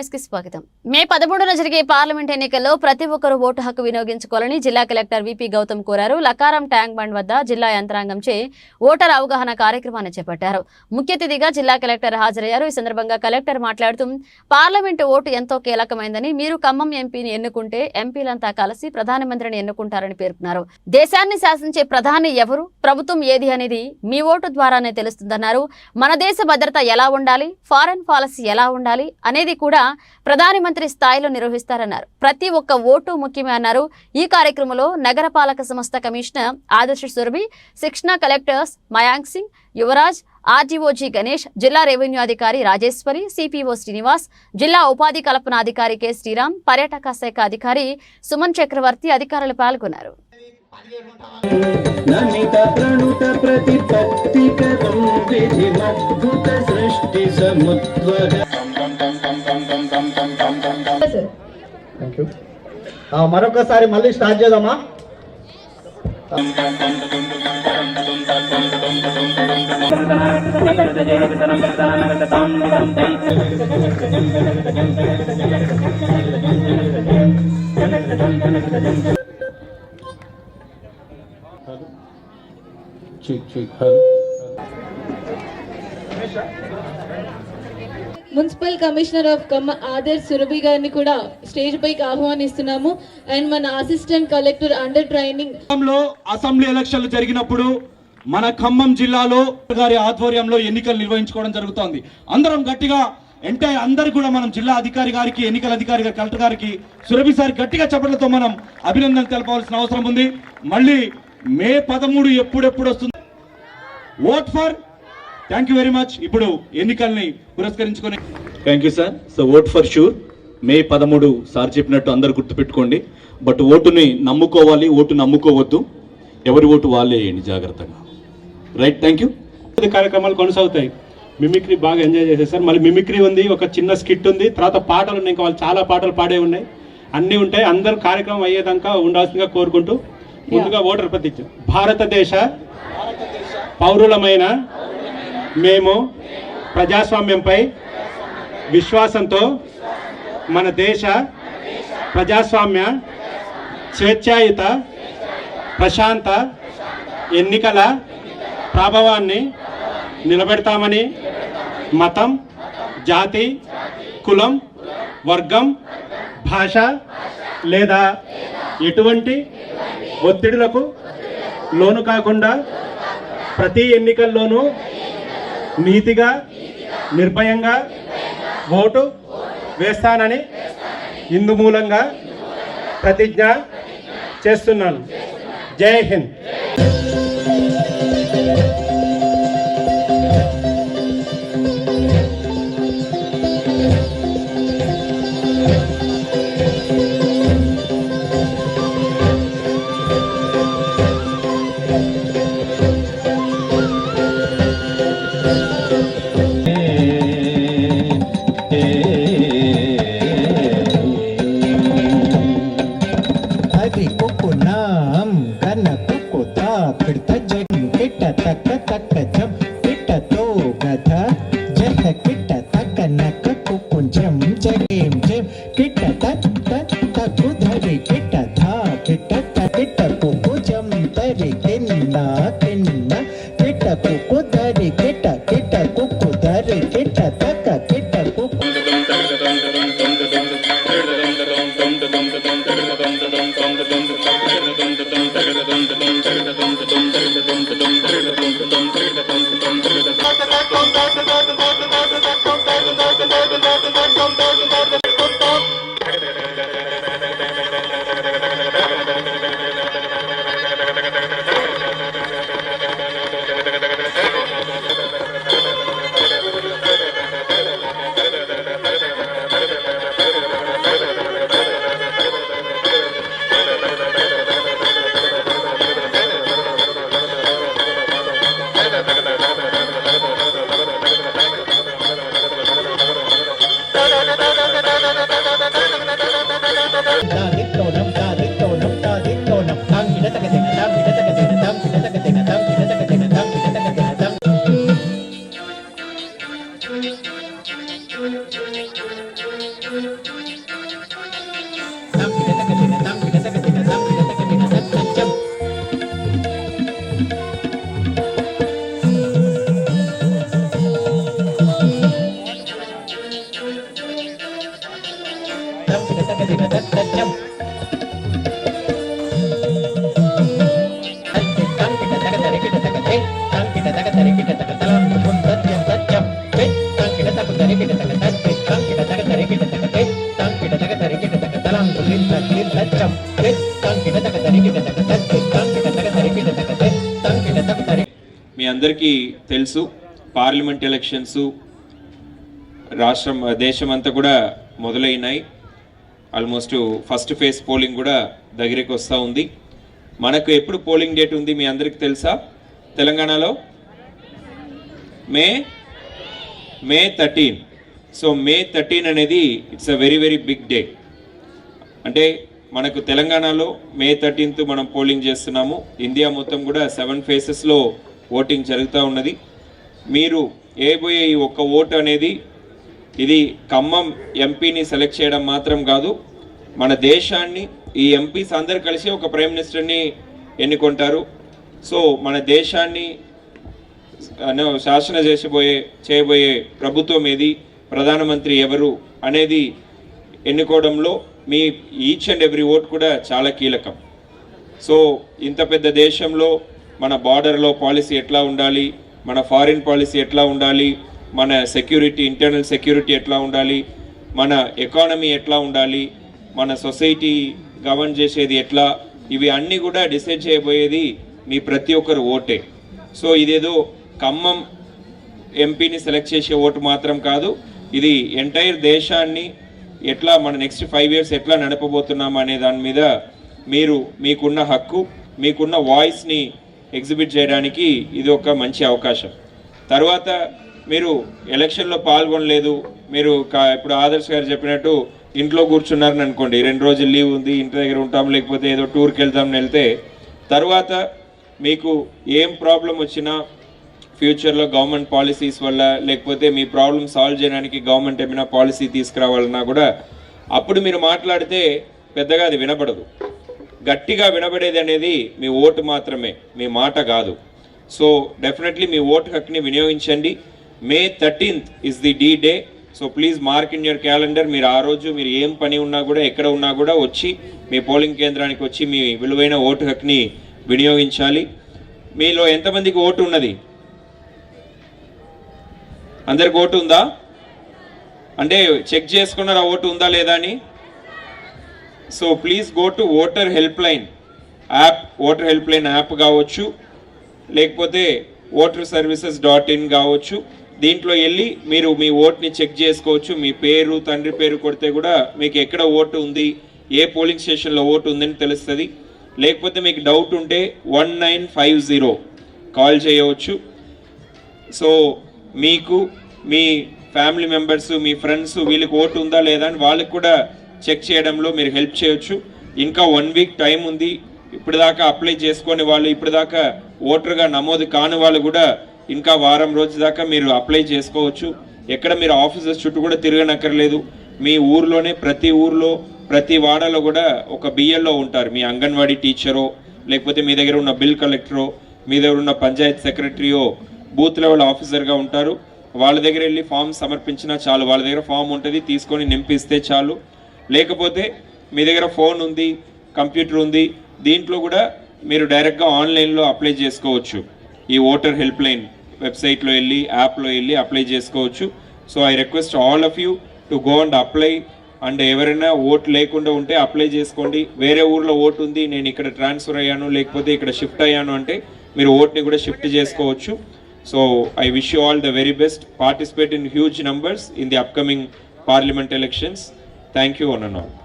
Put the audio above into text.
న్యూస్కి స్వాగతం. మే పదమూడున జరిగే పార్లమెంట్ ఎన్నికల్లో ప్రతి ఒక్కరూ ఓటు హక్కు వినియోగించుకోవాలని జిల్లా కలెక్టర్ విపి గౌతమ్ కోరారు. లకారం ట్యాంక్ బండ్ వద్ద జిల్లా యంత్రాంగం చే ఓటర్ అవగాహన కార్యక్రమాన్ని చేపట్టారు. ముఖ్య అతిథిగా జిల్లా కలెక్టర్ హాజరయ్యారు. ఈ సందర్భంగా కలెక్టర్ మాట్లాడుతూ పార్లమెంటు ఓటు ఎంతో కీలకమైందని మీరు ఖమ్మం ఎంపీని ఎన్నుకుంటే ఎంపీలంతా కలిసి ప్రధానమంత్రిని ఎన్నుకుంటారని పేర్కొన్నారు. దేశాన్ని శాసించే ప్రధాని ఎవరు? ప్రభుత్వం ఏది అనేది మీ ఓటు ద్వారానే తెలుస్తుందన్నారు. మన దేశ భద్రత ఎలా ఉండాలి? ఫారెన్ పాలసీ ఎలా ఉండాలి? అనేది కూడా ప్రధానమంత్రి స్థాయిలో నిర్వహిస్తారన్నారు. ప్రతి ఒక్క ఓటు ముఖ్యమే అన్నారు. ఈ కార్యక్రమంలో నగరపాలక సంస్థ కమిషనర్ ఆదర్శ సురభి శిక్షణ కలెక్టర్స్ మయాంక్ సింగ్ యువరాజ్ ఆర్టీఓజీ గణేష్ జిల్లా రెవెన్యూ అధికారి రాజేశ్వరి సిపిఓ శ్రీనివాస్ జిల్లా ఉపాధి కల్పన అధికారి కె. శ్రీరామ్ పర్యాటక శాఖ అధికారి సుమన్ చక్రవర్తి అధికారులు పాల్గొన్నారు. నమిత ప్రణుత ప్రతిపత్తికరం విధిమద్భుత సృష్టి సముద్వగ థ్యాంక్ యూ మరొకసారి మళ్ళీ స్టార్ట్ చేద్దామా? మున్సిపల్ కమిషనర్ ఆఫ్ కమ్మ ఆదర్ సురభి గారిని కూడా స్టేజ్ పైకి ఆహ్వానిస్తున్నాము. అండ్ మన assistant collector under training assembly ఎలక్షన్లు జరిగినప్పుడు మన ఖమ్మం జిల్లాలో గారి ఆధ్వర్యంలో ఎన్నికలు నిర్వహించుకోవడం జరుగుతోంది. అందరం గట్టిగా ఎంటైర్ అందరు కూడా మనం జిల్లా అధికారి గారికి ఎన్నికల అధికారి గారి కలెక్టర్ గారికి సురభి సార్ గట్టిగా చెప్పడంతో మనం అభినందన తెలపవలసిన అవసరం ఉంది. మళ్ళీ మే పదమూడు ఎప్పుడెప్పుడు వస్తుంది? Vote for thank you very much ఇప్పుడు ఎన్నికల్ని పురస్కరించుకొని thank you sir so vote for sure May పదమూడు సార్ చెప్పినట్టు అందరు గుర్తుపెట్టుకోండి. బట్ ఓటుని నమ్ముకోవాలి ఓటు నమ్ముకోవద్దు. ఎవరి ఓటు వాళ్ళే వేయండి జాగ్రత్తగా. రైట్ థ్యాంక్ యూ కార్యక్రమాలు కొనసాగుతాయి. మిమిక్రీ బాగా ఎంజాయ్ చేశారు. సార్ మళ్ళీ మిమిక్రీ ఉంది ఒక చిన్న స్కిట్ ఉంది. తర్వాత పాటలు ఉన్నాయి ఇంకా వాళ్ళు చాలా పాటలు పాడే ఉన్నాయి. అన్నీ ఉంటాయి. అందరూ కార్యక్రమం అయ్యేదాకా ఉండాల్సిందిగా కోరుకుంటూ ముందుగా ఓటర్ ప్రతిజ్ఞ. భారతదేశ పౌరులమైన మేము ప్రజాస్వామ్యంపై విశ్వాసంతో మన దేశ ప్రజాస్వామ్య స్వేచ్ఛాయుత ప్రశాంత ఎన్నికల ప్రభావాన్ని నిలబెడతామని మతం జాతి కులం వర్గం భాష లేదా ఎటువంటి ఒత్తిడులకు లోను కాకుండా ప్రతి ఎన్నికల్లోనూ నీతిగా నిర్భయంగా ఓటు వేస్తానని ఇందు మూలంగా ప్రతిజ్ఞ చేస్తున్నాను. జై హింద్. పెట్టకు భుజం కిట కుకు Yeah. మీ అందరికీ తెలుసు పార్లమెంట్ ఎలక్షన్స్ రాష్ట్రం దేశం అంతా కూడా మొదలైనాయి. ఆల్మోస్ట్ ఫస్ట్ ఫేజ్ పోలింగ్ కూడా దగ్గరికి వస్తూ ఉంది. మనకు ఎప్పుడు పోలింగ్ డేట్ ఉంది మీ అందరికీ తెలుసా? తెలంగాణలో? May? May thirteen. So May thirteen అనేది it's a very very big day. అంటే మనకు తెలంగాణలో మే థర్టీన్త్ మనం పోలింగ్ చేస్తున్నాము. ఇండియా మొత్తం కూడా సెవెన్ ఫేసెస్లో ఓటింగ్ జరుగుతూ ఉన్నది. మీరు వేయబోయే ఈ ఒక్క ఓటు అనేది ఇది ఖమ్మం ఎంపీని సెలెక్ట్ చేయడం మాత్రం కాదు. మన దేశాన్ని ఈ ఎంపీస్ అందరు కలిసి ఒక ప్రైమ్ మినిస్టర్ని ఎన్నుకుంటారు. సో మన దేశాన్ని శాసన చేసిపోయే చేయబోయే ప్రభుత్వం ఏది? ప్రధానమంత్రి ఎవరు? అనేది ఎన్నుకోవడంలో మీ ఈచ్ అండ్ ఎవ్రీ ఓట్ కూడా చాలా కీలకం. సో ఇంత పెద్ద దేశంలో మన బార్డర్లో పాలసీ ఎట్లా ఉండాలి మన ఫారిన్ పాలసీ ఎట్లా ఉండాలి మన సెక్యూరిటీ ఇంటర్నల్ సెక్యూరిటీ ఎట్లా ఉండాలి మన ఎకానమీ ఎట్లా ఉండాలి మన సొసైటీ గవర్న్ చేసేది ఎట్లా ఇవి అన్నీ కూడా డిసైడ్ చేయబోయేది మీ ప్రతి ఒక్కరు ఓటే. సో ఇదేదో ఖమ్మం ఎంపీని సెలెక్ట్ చేసే ఓటు మాత్రం కాదు ఇది ఎంటైర్ దేశాన్ని ఎట్లా మన నెక్స్ట్ ఫైవ్ ఇయర్స్ ఎట్లా నడపబోతున్నాం అనే దాని మీద మీరు మీకున్న హక్కు మీకున్న వాయిస్ని ఎగ్జిబిట్ చేయడానికి ఇది ఒక మంచి అవకాశం. తర్వాత మీరు ఎలక్షన్లో పాల్గొనలేదు మీరు కా- ఇప్పుడు ఆదర్శ్ గారు చెప్పినట్టు ఇంట్లో కూర్చున్నారని అనుకోండి. రెండు రోజులు లీవ్ ఉంది ఇంటి దగ్గర ఉంటాం లేకపోతే ఏదో టూర్కి వెళ్తామని వెళ్తే తర్వాత మీకు ఏం ప్రాబ్లం వచ్చినా ఫ్యూచర్లో గవర్నమెంట్ పాలసీస్ వల్ల లేకపోతే మీ ప్రాబ్లమ్ సాల్వ్ చేయడానికి గవర్నమెంట్ ఏమైనా పాలసీ తీసుకురావాలన్నా కూడా అప్పుడు మీరు మాట్లాడితే పెద్దగా అది వినపడదు గట్టిగా వినబడేది అనేది మీ ఓటు మాత్రమే మీ మాట కాదు. సో డెఫినెట్లీ మీ ఓటు హక్ని వినియోగించండి. May thirteenth is the D day so please mark in your calendar మీరు ఆ రోజు మీరు ఏం పని ఉన్నా కూడా ఎక్కడ ఉన్నా కూడా వచ్చి మీ పోలింగ్ కేంద్రానికి వచ్చి మీ విలువైన ఓటు హక్ని వినియోగించాలి. మీలో ఎంతమందికి ఓటు ఉన్నది? అందరికి ఓటు ఉందా? అంటే చెక్ చేసుకున్నారా ఓటు ఉందా లేదా అని? So please go to voter helpline app voter helpline app కావచ్చు లేకపోతే ఓటర్ సర్వీసెస్ డాట్ ఇన్ కావచ్చు. దీంట్లో వెళ్ళి మీరు మీ ఓట్ని చెక్ చేసుకోవచ్చు. మీ పేరు తండ్రి పేరు కొడితే కూడా మీకు ఎక్కడ ఓటు ఉంది ఏ పోలింగ్ స్టేషన్లో ఓటు ఉందని తెలుస్తుంది. లేకపోతే మీకు డౌట్ ఉంటే one nine five zero call చేయవచ్చు. సో మీకు మీ ఫ్యామిలీ మెంబర్స్ మీ ఫ్రెండ్స్ వీళ్ళకి ఓటు ఉందా లేదా అని వాళ్ళకి కూడా చెక్ చేయడంలో మీరు హెల్ప్ చేయొచ్చు. ఇంకా వన్ వీక్ టైం ఉంది. ఇప్పటిదాకా అప్లై చేసుకొని వాళ్ళు ఇప్పటిదాకా ఓటర్గా నమోదు కాని వాళ్ళు కూడా ఇంకా వారం రోజు దాకా మీరు అప్లై చేసుకోవచ్చు. ఎక్కడ మీరు ఆఫీసర్స్ చుట్టూ కూడా తిరగనక్కర్లేదు. మీ ఊర్లోనే ప్రతి ఊర్లో ప్రతి వాడలో కూడా ఒక బిఎల్ఓ ఉంటారు. మీ అంగన్వాడీ టీచరో లేకపోతే మీ దగ్గర ఉన్న బిల్ కలెక్టరో మీ దగ్గర ఉన్న పంచాయత్ సెక్రటరీయో బూత్ లెవెల్ ఆఫీసర్గా ఉంటారు. వాళ్ళ దగ్గర వెళ్ళి ఫామ్ సమర్పించినా చాలు. వాళ్ళ దగ్గర ఫామ్ ఉంటుంది తీసుకొని నింపిస్తే చాలు. లేకపోతే మీ దగ్గర ఫోన్ ఉంది కంప్యూటర్ ఉంది దీంట్లో కూడా మీరు డైరెక్ట్గా ఆన్లైన్లో అప్లై చేసుకోవచ్చు. ఈ ఓటర్ హెల్ప్ లైన్ వెబ్సైట్లో వెళ్ళి యాప్లో వెళ్ళి అప్లై చేసుకోవచ్చు. So I request all of you to go and apply. And ఎవరైనా ఓట్ లేకుండా ఉంటే అప్లై చేసుకోండి. వేరే ఊర్లో ఓటు ఉంది నేను ఇక్కడ ట్రాన్స్ఫర్ అయ్యాను లేకపోతే ఇక్కడ షిఫ్ట్ అయ్యాను అంటే మీరు ఓట్ని కూడా షిఫ్ట్ చేసుకోవచ్చు. So I wish you all the very best. Participate in huge numbers in the upcoming parliament elections. Thank you on and on.